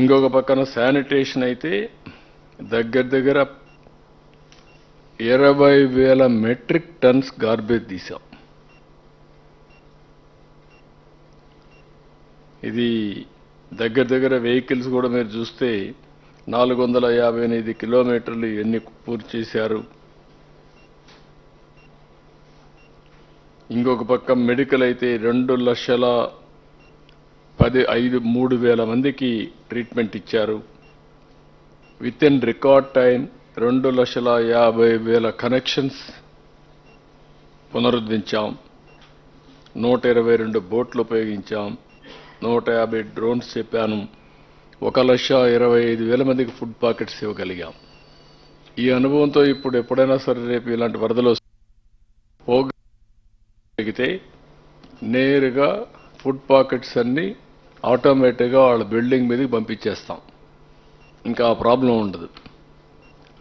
ఇంకొక పక్కన శానిటేషన్ అయితే దగ్గర దగ్గర ఇరవై వేల మెట్రిక్ టన్స్ గార్బేజ్ తీసాం ఇది దగ్గర దగ్గర వెహికల్స్ కూడా మీరు చూస్తే నాలుగు వందల యాభై ఎనిమిది కిలోమీటర్లు ఎన్ని పూర్తి చేశారు. ఇంకొక పక్క మెడికల్ అయితే రెండు లక్షల పది ఐదు మూడు వేల మందికి ట్రీట్మెంట్ ఇచ్చారు. విత్ ఇన్ రికార్డ్ టైం రెండు లక్షల యాభై వేల కనెక్షన్స్ పునరుద్ధరించాం. నూట ఇరవై రెండు బోట్లు ఉపయోగించాం. నూట యాభై డ్రోన్స్ చెప్పాను. ఒక లక్ష ఇరవై ఐదు వేల మందికి ఫుడ్ పాకెట్స్ ఇవ్వగలిగాం. ఈ అనుభవంతో ఇప్పుడు ఎప్పుడైనా సరే రేపు ఇలాంటి వరదలు పోగలిగితే నేరుగా ఫుడ్ పాకెట్స్ అన్నీ ఆటోమేటిక్గా వాళ్ళ బిల్డింగ్ మీదకి పంపించేస్తాం. ఇంకా ఆ ప్రాబ్లం ఉండదు.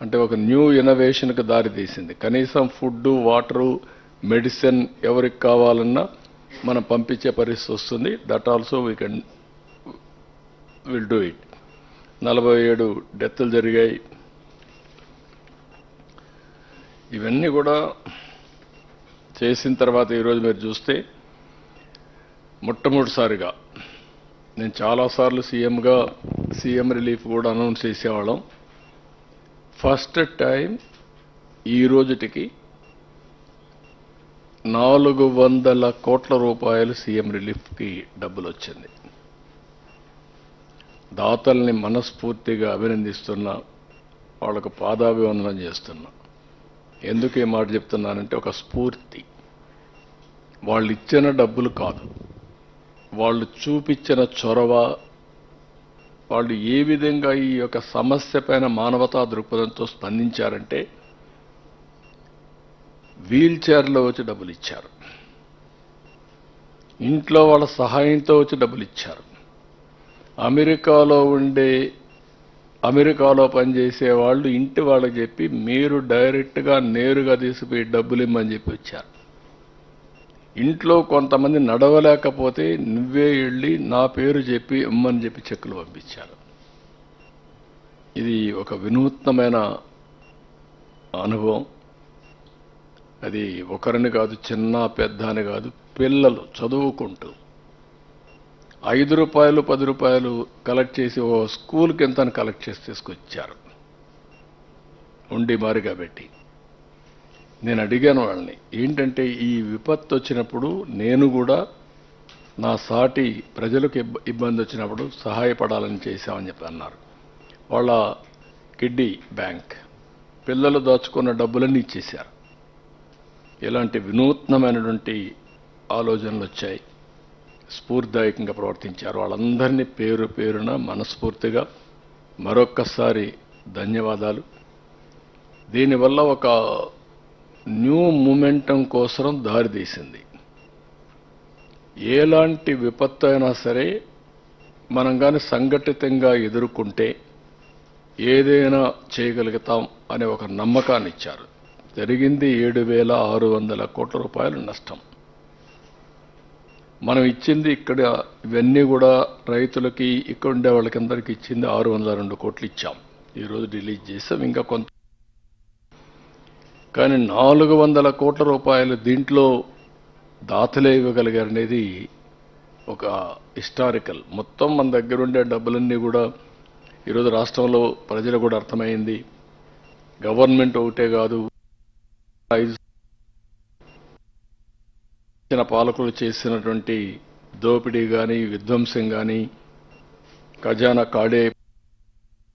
అంటే ఒక న్యూ ఇన్నోవేషన్కి దారి తీసింది. కనీసం ఫుడ్ వాటరు మెడిసిన్ ఎవరికి కావాలన్నా మనం పంపించే పరిస్థితి వస్తుంది. That also we can will do it నలభై ఏడు డెత్తులు జరిగాయి. ఇవన్నీ కూడా చేసిన తర్వాత ఈరోజు మీరు చూస్తే మొట్టమొదటిసారిగా నేను చాలాసార్లు సీఎంగా సీఎం రిలీఫ్ కూడా అనౌన్స్ చేసేవాళ్ళం. ఫస్ట్ టైం ఈ రోజుటికి నాలుగు వందల కోట్ల రూపాయలు సీఎం రిలీఫ్కి డబ్బులు వచ్చింది దాతల్ని మనస్ఫూర్తిగా అభినందిస్తున్నా వాళ్ళకు పాదాభివందనం చేస్తున్నా. ఎందుకు ఈ మాట చెప్తున్నానంటే ఒక స్ఫూర్తి. వాళ్ళు ఇచ్చిన డబ్బులు కాదు. వాళ్ళు చూపించిన చొరవ వాళ్ళు ఏ విధంగా ఈ యొక్క సమస్య పైన మానవతా దృక్పథంతో స్పందించారంటే వీల్ చైర్లో వచ్చి డబ్బులు ఇచ్చారు ఇంట్లో వాళ్ళ సహాయంతో వచ్చి డబ్బులు ఇచ్చారు అమెరికాలో ఉండే అమెరికాలో పనిచేసే వాళ్ళు ఇంటి వాళ్ళకి చెప్పి మీరు డైరెక్ట్గా నేరుగా తీసుకుపోయి డబ్బులు ఇమ్మని చెప్పి వచ్చారు. ఇంట్లో కొంతమంది నడవలేకపోతే నువ్వే వెళ్ళి నా పేరు చెప్పి ఇమ్మని చెప్పి చెక్కులు పంపించారు. ఇది ఒక వినూత్నమైన అనుభవం. అది ఒకరిని కాదు చిన్న పెద్ద అని కాదు పిల్లలు చదువుకుంటూ ఐదు రూపాయలు పది రూపాయలు కలెక్ట్ చేసి ఓ స్కూల్కి ఎంత అని కలెక్ట్ చేసి తీసుకొచ్చారు. ఉండి మారిగా పెట్టి. నేను అడిగాను వాళ్ళని ఏంటంటే ఈ విపత్తు వచ్చినప్పుడు నేను కూడా నా సాటి ప్రజలకు ఇబ్బ- ఇబ్బంది వచ్చినప్పుడు సహాయపడాలని చేశామని చెప్పి అన్నారు. వాళ్ళ కిడ్డీ బ్యాంక్ పిల్లలు దాచుకున్న డబ్బులన్నీ ఇచ్చేశారు. ఇలాంటి వినూత్నమైనటువంటి ఆలోచనలు వచ్చాయి. స్ఫూర్తిదాయకంగా ప్రవర్తించారు. వాళ్ళందరినీ పేరు పేరున మనస్ఫూర్తిగా మరొక్కసారి ధన్యవాదాలు. దీనివల్ల ఒక న్యూ మూమెంటం కోసం దారితీసింది ఎలాంటి విపత్తు అయినా సరే మనం కానీ సంఘటితంగా ఎదుర్కొంటే ఏదైనా చేయగలుగుతాం అనే ఒక నమ్మకాన్ని ఇచ్చారు. జరిగింది ఏడు వేల ఆరు వందల కోట్ల రూపాయలు నష్టం. మనం ఇచ్చింది ఇక్కడ ఇవన్నీ కూడా రైతులకి ఇక్కడ ఉండే వాళ్ళకందరికి ఇచ్చింది ఆరు వందల రెండు కోట్లు ఇచ్చాం. ఈరోజు రిలీజ్ చేసాం. ఇంకా కొంత కానీ నాలుగు వందల కోట్ల రూపాయలు దీంట్లో దాతలే ఇవ్వగలిగారనేది ఒక హిస్టారికల్. మొత్తం మన దగ్గర ఉండే డబ్బులన్నీ కూడా ఈరోజు రాష్ట్రంలో ప్రజలు కూడా అర్థమైంది. గవర్నమెంట్ ఒకటే కాదు ఐదు పాలకులు చేసినటువంటి దోపిడీ కానీ విధ్వంసం కానీ ఖజానా కాడే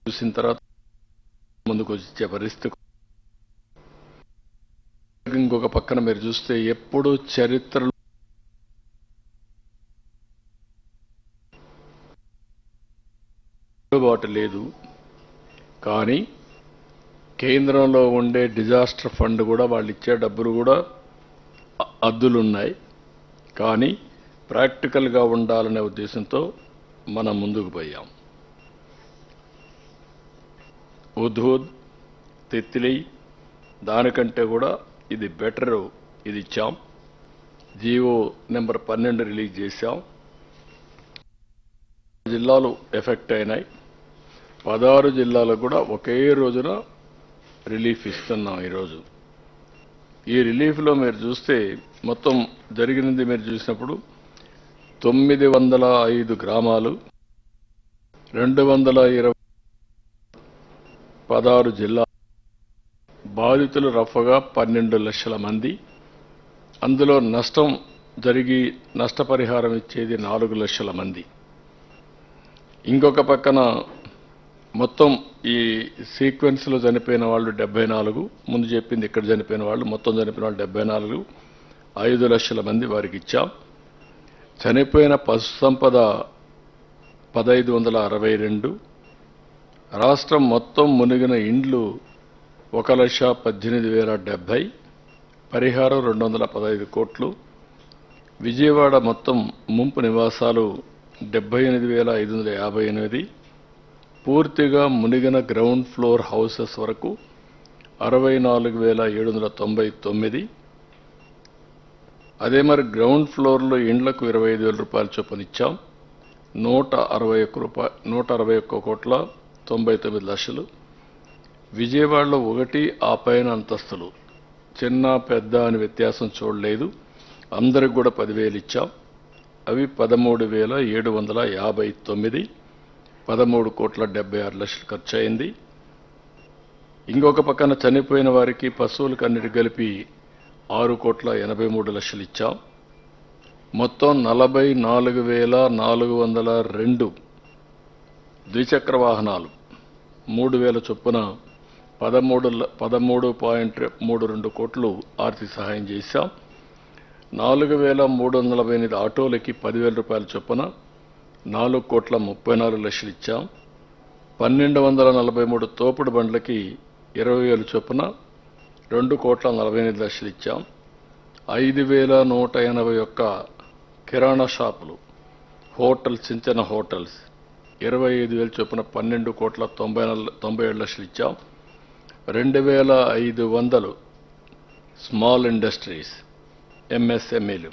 చూసిన తర్వాత ముందుకు వచ్చే పరిస్థితి ఇంకొక పక్కన మీరు చూస్తే ఎప్పుడు చరిత్రలో అందుబాటు లేదు. కానీ కేంద్రంలో ఉండే డిజాస్టర్ ఫండ్ కూడా వాళ్ళు ఇచ్చే డబ్బులు కూడా అద్దులున్నాయి. కానీ ప్రాక్టికల్గా ఉండాలనే ఉద్దేశంతో మనం ముందుకు పోయాం. ఉద్హూద్ తిత్లీ దానికంటే కూడా ఇది బెటర్ ఇది ఇచ్చాం జీవో నెంబర్ పన్నెండు రిలీజ్ చేశాం. జిల్లాలు ఎఫెక్ట్ అయినాయి. పదహారు జిల్లాలకు కూడా ఒకే రోజున రిలీఫ్ ఇస్తున్నాం ఈరోజు. ఈ రిలీఫ్లో మీరు చూస్తే మొత్తం జరిగినది మీరు చూసినప్పుడు తొమ్మిది వందల ఐదు గ్రామాలు రెండు వందల ఇరవై పదహారు జిల్లా బాధితులు రఫగా పన్నెండు లక్షల మంది. అందులో నష్టం జరిగి నష్టపరిహారం ఇచ్చేది నాలుగు లక్షల మంది. ఇంకొక పక్కన మొత్తం ఈ సీక్వెన్స్లో చనిపోయిన వాళ్ళు డెబ్బై నాలుగు ముందు చెప్పింది ఇక్కడ చనిపోయిన వాళ్ళు మొత్తం చనిపోయిన వాళ్ళు డెబ్బై నాలుగు ఐదు లక్షల మంది వారికి ఇచ్చాం. చనిపోయిన పశు సంపద పదహైదు వందల అరవై రెండు రాష్ట్రం మొత్తం మునిగిన ఇండ్లు ఒక లక్ష పద్దెనిమిది వేల డెబ్బై పరిహారం రెండు వందల పదహైదు కోట్లు విజయవాడ మొత్తం ముంపు నివాసాలు డెబ్బై ఎనిమిది వేల ఐదు వందల యాభై ఎనిమిది పూర్తిగా మునిగిన గ్రౌండ్ ఫ్లోర్ హౌసెస్ వరకు అరవై నాలుగు వేల ఏడు వందల తొంభై తొమ్మిది. అదే మరి గ్రౌండ్ ఫ్లోర్లో ఇండ్లకు ఇరవై ఐదు వేల రూపాయల చొప్పున ఇచ్చాం నూట అరవై ఒక్క రూపాయ నూట అరవై ఒక్క కోట్ల తొంభై తొమ్మిది లక్షలు. విజయవాడలో ఒకటి ఆ పైన అంతస్తులు. చిన్న పెద్ద అని వ్యత్యాసం చూడలేదు. అందరికి కూడా పదివేలు ఇచ్చాం. అవి పదమూడు వేల ఏడు వందల యాభై తొమ్మిది పదమూడు కోట్ల డెబ్బై ఆరు లక్షలు ఖర్చు అయింది ఇంకొక పక్కన చనిపోయిన వారికి పశువులకు అన్నిటి కలిపి ఆరు కోట్ల ఎనభై మూడు లక్షలు ఇచ్చాం. మొత్తం నలభై నాలుగు వేల నాలుగు వందల రెండు ద్విచక్ర వాహనాలు మూడు వేల చొప్పున పదమూడు పదమూడు పాయింట్ మూడు రెండు కోట్లు ఆర్థిక సహాయం చేశాం. నాలుగు వేల మూడు వందల నలభై ఎనిమిది ఆటోలకి పదివేల రూపాయల చొప్పున నాలుగు కోట్ల ముప్పై నాలుగు లక్షలు ఇచ్చాం. పన్నెండు వందల నలభై మూడు తోపుడు బండ్లకి ఇరవై వేలు చొప్పున రెండు కోట్ల నలభై ఎనిమిది లక్షలు ఇచ్చాం. ఐదు వేల నూట ఎనభై ఒక్క కిరాణా షాపులు హోటల్స్ చిన్న చిన్న హోటల్స్ ఇరవై ఐదు వేలు చొప్పున పన్నెండు కోట్ల తొంభై నాలుగు తొంభై ఏడు లక్షలు ఇచ్చాం. రెండు వేల ఐదు వందలు స్మాల్ ఇండస్ట్రీస్ ఎంఎస్ఎంఈలు.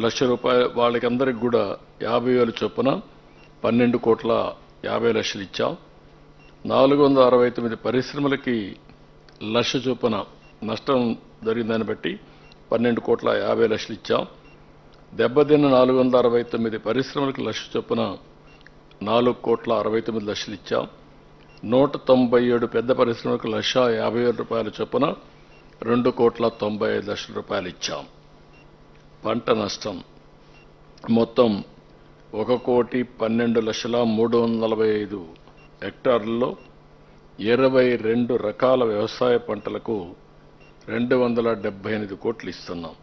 లక్ష రూపాయలు వాళ్ళకి అందరికి కూడా యాభై వేలు చొప్పున పన్నెండు కోట్ల యాభై లక్షలు ఇచ్చాం. నాలుగు వందల అరవై తొమ్మిది పరిశ్రమలకి లక్ష చొప్పున నష్టం జరిగిందని బట్టి పన్నెండు కోట్ల యాభై లక్షలు ఇచ్చాం. దెబ్బతిన్న నాలుగు వందల అరవై తొమ్మిది పరిశ్రమలకు లక్ష చొప్పున నాలుగు కోట్ల అరవై తొమ్మిది లక్షలు ఇచ్చాం. నూట తొంభై ఏడు పెద్ద పరిశ్రమలకు లక్ష యాభై వేల రూపాయల చొప్పున రెండు కోట్ల తొంభై ఐదు లక్షల రూపాయలు ఇచ్చాం. పంట నష్టం. మొత్తం ఒక కోటి పన్నెండు లక్షల మూడు వందల నలభై ఐదు హెక్టార్లలో ఇరవై రెండు రకాల వ్యవసాయ పంటలకు రెండు వందల డెబ్బై ఎనిమిది కోట్లు ఇస్తున్నాం.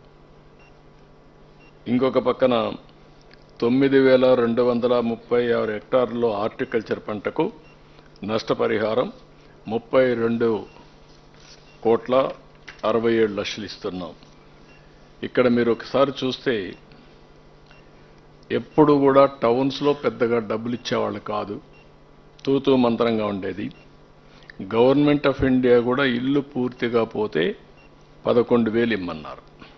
ఇంకొక పక్కన తొమ్మిది వేల రెండు వందల ముప్పై ఆరు హెక్టార్లలో హార్టికల్చర్ పంటకు నష్టపరిహారం ముప్పై రెండు కోట్ల అరవై ఏడు లక్షలు ఇస్తున్నాం. ఇక్కడ మీరు ఒకసారి చూస్తే ఎప్పుడు కూడా టౌన్స్లో పెద్దగా డబ్బులు ఇచ్చేవాళ్ళు కాదు. తూతూ మంత్రంగా ఉండేది. గవర్నమెంట్ ఆఫ్ ఇండియా కూడా ఇల్లు పూర్తిగా పోతే పదకొండు వేలు ఇమ్మన్నారు.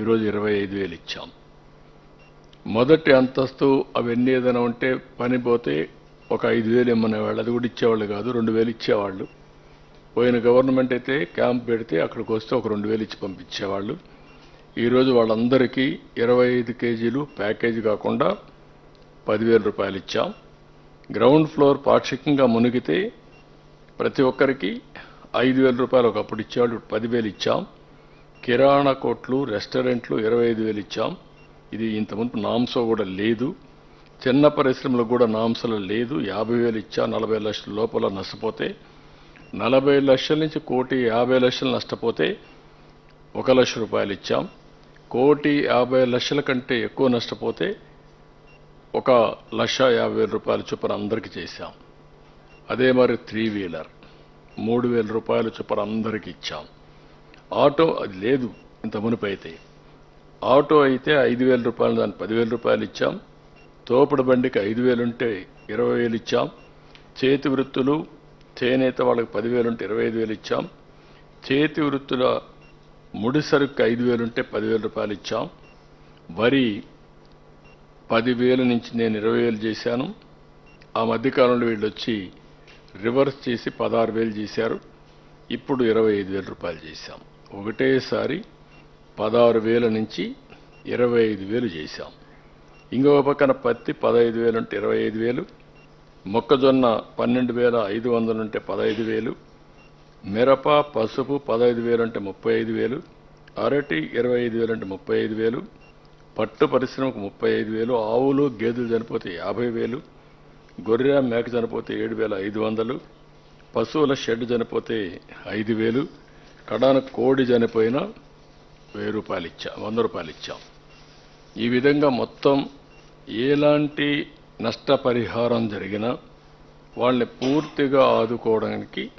ఈరోజు ఇరవై ఐదు వేలు ఇచ్చాం. మొదటి అంతస్తు అవన్నీ ఏదైనా ఉంటే పని పోతే ఒక ఐదు వేలు ఇమ్మనేవాళ్ళు అది కూడా ఇచ్చేవాళ్ళు కాదు రెండు వేలు ఇచ్చేవాళ్ళు. పోయిన గవర్నమెంట్ అయితే క్యాంప్ పెడితే అక్కడికి వస్తే ఒక రెండు వేలు ఇచ్చి పంపించేవాళ్ళు. ఈరోజు వాళ్ళందరికీ ఇరవై ఐదు కేజీలు ప్యాకేజీ కాకుండా పదివేల రూపాయలు ఇచ్చాం. గ్రౌండ్ ఫ్లోర్ పాక్షికంగా మునిగితే ప్రతి ఒక్కరికి ఐదు వేల రూపాయలు ఒకప్పుడు ఇచ్చేవాళ్ళు ఇప్పుడు పదివేలు ఇచ్చాం. కిరాణా కొట్లు రెస్టారెంట్లు ఇరవై ఐదు వేలు ఇచ్చాం. ఇది ఇంతకుముందు నామ్సో కూడా లేదు. చిన్న పరిశ్రమలకు కూడా నాంసలు లేదు. యాభై వేలు ఇచ్చా నలభై లక్షల లోపల నష్టపోతే నలభై లక్షల నుంచి కోటి యాభై లక్షలు నష్టపోతే ఒక లక్ష రూపాయలు ఇచ్చాం. కోటి యాభై లక్షల కంటే ఎక్కువ నష్టపోతే ఒక లక్ష యాభై వేల రూపాయల చొప్పున అందరికీ చేశాం. అదే మరి త్రీ వీలర్ మూడు వేల రూపాయల చొప్పున అందరికీ ఇచ్చాం. ఆటో అది లేదు ఇంత మునుపు అయితే ఆటో అయితే ఐదు వేల రూపాయలు దాని పదివేల రూపాయలు ఇచ్చాం. తోపుడు బండికి ఐదు వేలు ఉంటే ఇరవై వేలు ఇచ్చాం. చేతి వృత్తులు చేనేత వాళ్ళకి పదివేలు ఉంటే ఇరవై ఐదు వేలు ఇచ్చాం. చేతి వృత్తుల ముడి సరుకు ఐదు వేలు ఉంటే పదివేల రూపాయలు ఇచ్చాం. వరి పదివేల నుంచి నేను ఇరవై వేలు చేశాను. ఆ మధ్యకాలంలో వీళ్ళు వచ్చి రివర్స్ చేసి పదహారు వేలు చేశారు. ఇప్పుడు ఇరవై ఐదు వేల రూపాయలు చేశాం. ఒకటేసారి పదహారు వేల నుంచి ఇరవై ఐదు వేలు చేశాం. ఇంకొక పక్కన పత్తి పదహైదు వేలు ఉంటే ఇరవై ఐదు వేలు మొక్కజొన్న పన్నెండు వేల ఐదు వందలు ఉంటే పదహైదు వేలు మిరప పసుపు పదహైదు వేలు అంటే ముప్పై ఐదు వేలు అరటి ఇరవై ఐదు వేలు అంటే ముప్పై ఐదు వేలు పట్టు పరిశ్రమకు ముప్పై ఐదు వేలు ఆవులు గేదెలు చనిపోతే యాభై వేలు గొర్రె మేక చనిపోతే ఏడు వేల ఐదు వందలు పశువుల షెడ్ చనిపోతే ఐదు వేలు కడాన కోడి చనిపోయినా వెయ్యి రూపాయలు ఇచ్చాం వంద రూపాయలు ఇచ్చాం. ఈ విధంగా మొత్తం ఎలాంటి నష్టపరిహారం జరిగినా వాళ్ళని పూర్తిగా ఆదుకోవడానికి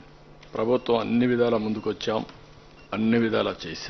ప్రభుత్వం అన్ని విధాల ముందుకొచ్చాం అన్ని విధాలా చేశాం.